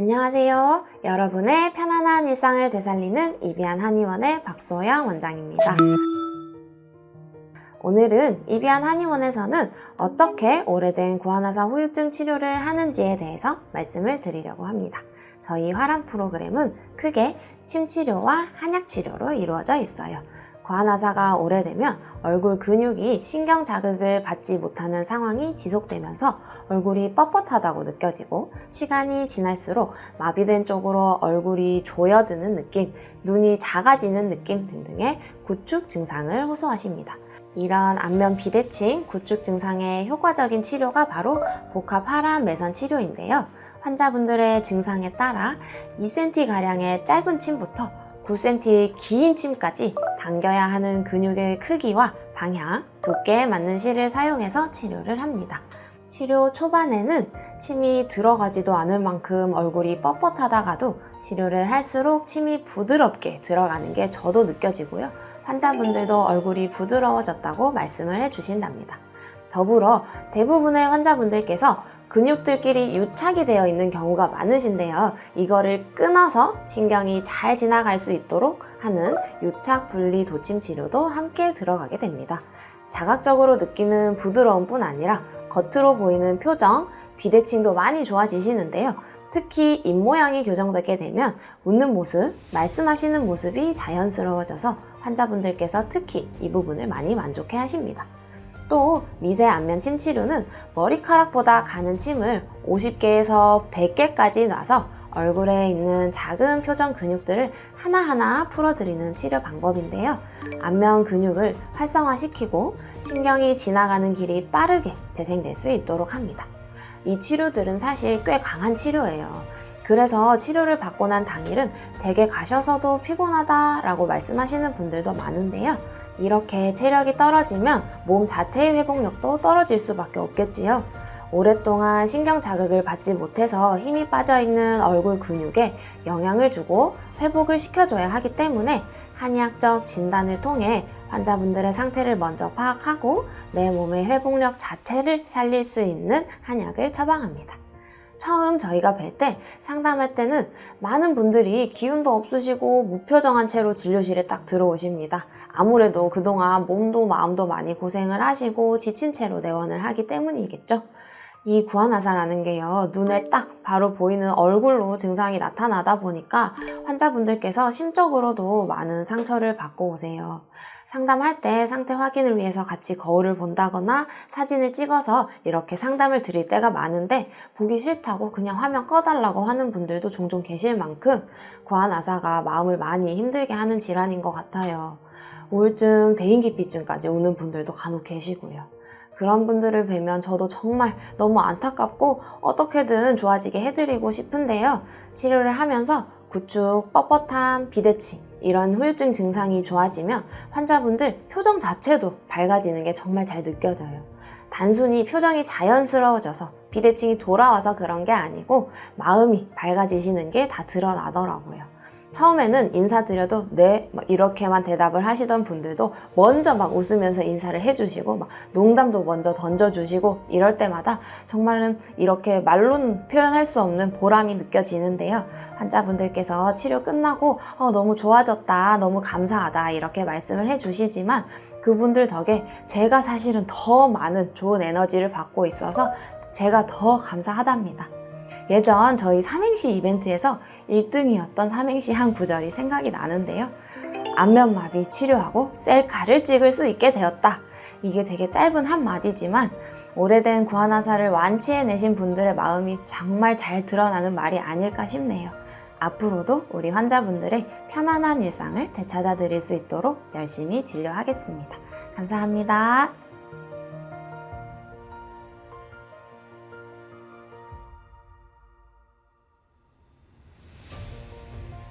안녕하세요. 여러분의 편안한 일상을 되살리는 이비한 한의원의 박소영 원장입니다. 오늘은 이비한 한의원에서는 어떻게 오래된 구안화사 후유증 치료를 하는지에 대해서 말씀을 드리려고 합니다. 저희 화람 프로그램은 크게 침치료와 한약치료로 이루어져 있어요. 구안화사가 오래되면 얼굴 근육이 신경 자극을 받지 못하는 상황이 지속되면서 얼굴이 뻣뻣하다고 느껴지고 시간이 지날수록 마비된 쪽으로 얼굴이 조여드는 느낌, 눈이 작아지는 느낌 등등의 구축 증상을 호소하십니다. 이런 안면 비대칭, 구축 증상의 효과적인 치료가 바로 복합 하람 매선 치료인데요. 환자분들의 증상에 따라 2cm가량의 짧은 침부터 9cm의 긴 침까지 당겨야 하는 근육의 크기와 방향, 두께에 맞는 실을 사용해서 치료를 합니다. 치료 초반에는 침이 들어가지도 않을 만큼 얼굴이 뻣뻣하다가도 치료를 할수록 침이 부드럽게 들어가는 게 저도 느껴지고요. 환자분들도 얼굴이 부드러워졌다고 말씀을 해주신답니다. 더불어 대부분의 환자분들께서 근육들끼리 유착이 되어 있는 경우가 많으신데요. 이거를 끊어서 신경이 잘 지나갈 수 있도록 하는 유착 분리 도침 치료도 함께 들어가게 됩니다. 자각적으로 느끼는 부드러움 뿐 아니라 겉으로 보이는 표정, 비대칭도 많이 좋아지시는데요. 특히 입 모양이 교정되게 되면 웃는 모습, 말씀하시는 모습이 자연스러워져서 환자분들께서 특히 이 부분을 많이 만족해 하십니다. 또 미세 안면 침 치료는 머리카락보다 가는 침을 50개에서 100개까지 놔서 얼굴에 있는 작은 표정 근육들을 하나하나 풀어드리는 치료 방법인데요. 안면 근육을 활성화시키고 신경이 지나가는 길이 빠르게 재생될 수 있도록 합니다. 이 치료들은 사실 꽤 강한 치료예요. 그래서 치료를 받고 난 당일은 댁에 가셔서도 피곤하다라고 말씀하시는 분들도 많은데요. 이렇게 체력이 떨어지면 몸 자체의 회복력도 떨어질 수밖에 없겠지요. 오랫동안 신경 자극을 받지 못해서 힘이 빠져 있는 얼굴 근육에 영향을 주고 회복을 시켜줘야 하기 때문에 한의학적 진단을 통해 환자분들의 상태를 먼저 파악하고 내 몸의 회복력 자체를 살릴 수 있는 한약을 처방합니다. 처음 저희가 뵐 때 상담할 때는 많은 분들이 기운도 없으시고 무표정한 채로 진료실에 딱 들어오십니다. 아무래도 그동안 몸도 마음도 많이 고생을 하시고 지친 채로 내원을 하기 때문이겠죠. 이 구안화사라는 게요, 눈에 딱 바로 보이는 얼굴로 증상이 나타나다 보니까 환자분들께서 심적으로도 많은 상처를 받고 오세요. 상담할 때 상태 확인을 위해서 같이 거울을 본다거나 사진을 찍어서 이렇게 상담을 드릴 때가 많은데 보기 싫다고 그냥 화면 꺼달라고 하는 분들도 종종 계실 만큼 구안화사가 마음을 많이 힘들게 하는 질환인 것 같아요. 우울증, 대인기피증까지 오는 분들도 간혹 계시고요. 그런 분들을 뵈면 저도 정말 너무 안타깝고 어떻게든 좋아지게 해드리고 싶은데요. 치료를 하면서 구축, 뻣뻣함, 비대칭 이런 후유증 증상이 좋아지면 환자분들 표정 자체도 밝아지는 게 정말 잘 느껴져요. 단순히 표정이 자연스러워져서 비대칭이 돌아와서 그런 게 아니고 마음이 밝아지시는 게 다 드러나더라고요. 처음에는 인사드려도 네막 이렇게만 대답을 하시던 분들도 먼저 막 웃으면서 인사를 해주시고 막 농담도 먼저 던져주시고 이럴 때마다 정말은 이렇게 말로는 표현할 수 없는 보람이 느껴지는데요. 환자분들께서 치료 끝나고 어, 너무 좋아졌다, 너무 감사하다 이렇게 말씀을 해주시지만 그분들 덕에 제가 사실은 더 많은 좋은 에너지를 받고 있어서 제가 더 감사하답니다. 예전 저희 삼행시 이벤트에서 1등이었던 삼행시 한 구절이 생각이 나는데요. 안면마비 치료하고 셀카를 찍을 수 있게 되었다. 이게 되게 짧은 한마디지만 오래된 구안화사를 완치해내신 분들의 마음이 정말 잘 드러나는 말이 아닐까 싶네요. 앞으로도 우리 환자분들의 편안한 일상을 되찾아 드릴 수 있도록 열심히 진료하겠습니다. 감사합니다.